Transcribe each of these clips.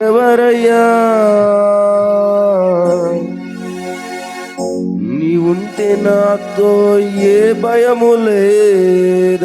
ఎవరయ్యా? నీ ఉంటే నాతో ఏ భయము లేదయ్యా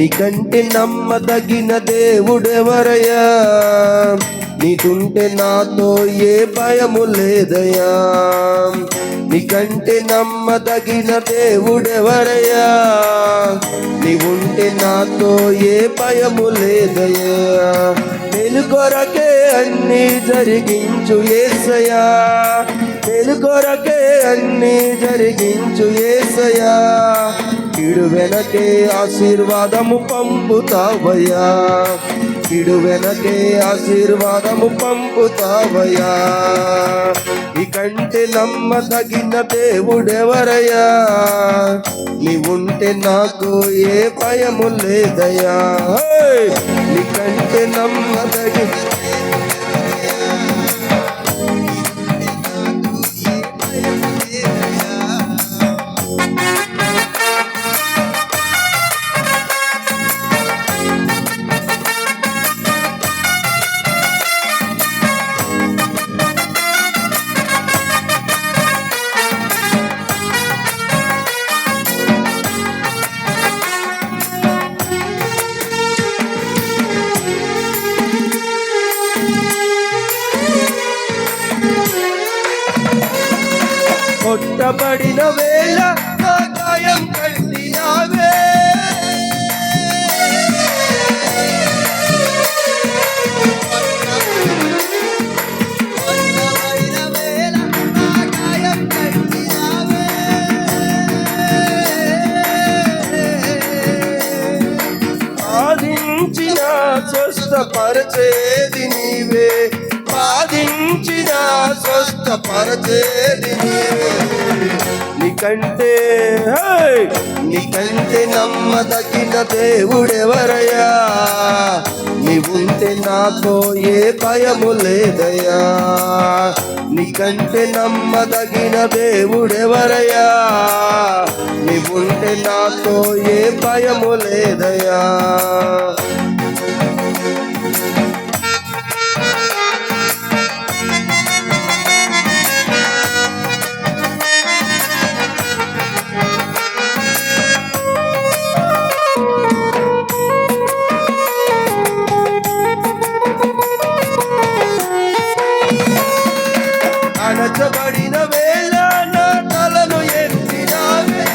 నీకంటే నమ్మదగిన దేవుడెవరయ్యా? నీకుంటే నాతో ఏ భయము లేదయ్యా? నీకంటే నమ్మదగిన దేవుడెవరయ్యా? నీవుంటే నాతో ఏ భయము లేదయ్యా? నేను కొరకే అన్నీ జరిగించు ఏసయ్యా. నిన్ను కొరకే అన్ని జరిగించు ఏసయా ఇడు వెనకే ఆశీర్వాదము పంపుతావయ్యా. ఇడు వెనకే ఆశీర్వాదము పంపుతావయ్యా. ఇకంటే నమ్మదగిన దేవుడెవరయ్యా? నీవుంటే నాకు ఏ భయము లేదయ్యా. హే! నీకంటే నమ్మదగిన కొట్టబడిన వేళ నా గాయం కట్టినావే బాధించిన స్వస్థపరచేది నీవే బాధించిన స్వస్థపరచేది నీవే నీకంటే హే! నీకంటే నమ్మదగిన దేవుడెవరయ్యా? నీవుంటే నాతో ఏ భయము లేదయ్యా. నీకంటే నమ్మదగిన దేవుడెవరయ్యా? నీవుంటే నాతో ఏ భయము లేదయ్యా. అణచబడిన వేళ నా తలను ఎత్తినావే.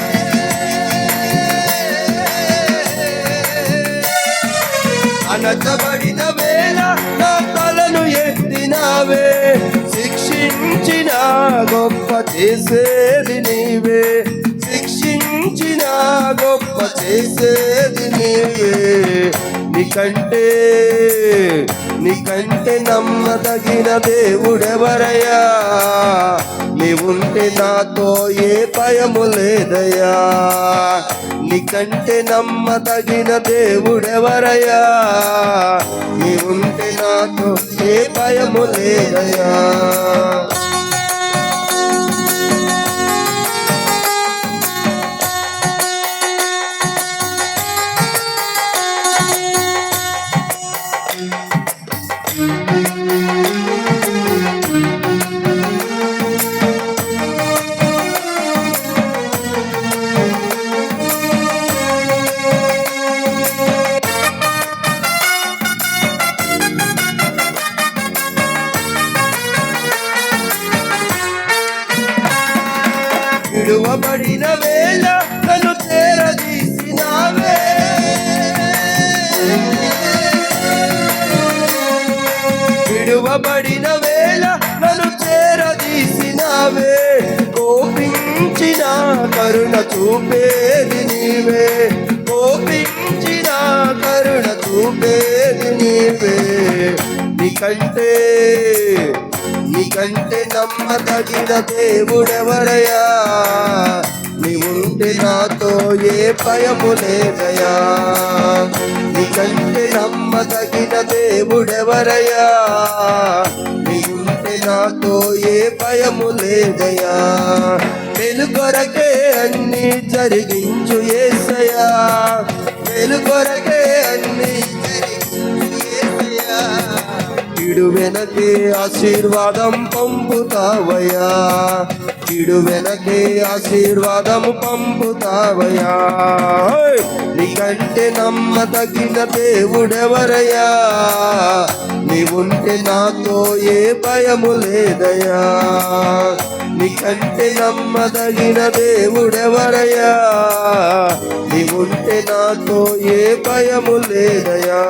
అణచబడిన వేళ నా తలను ఎత్తినావే. శిక్షించిన గొప్ప చేసేది నీవే. శిక్షించిన గొప్ప చేసేది నీవే. నీకంటే నీకంటే నమ్మదగిన దేవుడెవరయ్యా? నీవుంటే నాతో ఏ భయము లేదయ్యా. నీకంటే నమ్మదగిన దేవుడెవరయ్యా? నీవుంటే నాతో ఏ భయము లేదయ్యా. కోపించిన కరుణ చూపేది నీవే. కోపించిన కరుణ చూపేది నీవే. నీకంటే నీకంటే నమ్మదగిన దేవుడెవరయ్యా నీవుంటే నాతో ఏ భయము లేదయా నీకంటే నమ్మదగిన దేవుడెవరయ్యా నీవుంటే నాతో ఏ భయము లేదయా వెలుకొరకే అన్ని జరిగించు ఏసయా వెలుకొరకే కిడు వెనకే ఆశీర్వాదం పంపుతావయ్యా. కిడు వెనకే ఆశీర్వాదం పంపుతావయ్యా. ఓయ్! నీకంటే నమ్మదగిన దేవుడెవరయ్యా? నీవుంటే నాతో ఏ భయము లేదయ్యా. నీకంటే నమ్మదగిన దేవుడెవరయ్యా? నీవుంటే నాతో ఏ భయము లేదయ్యా.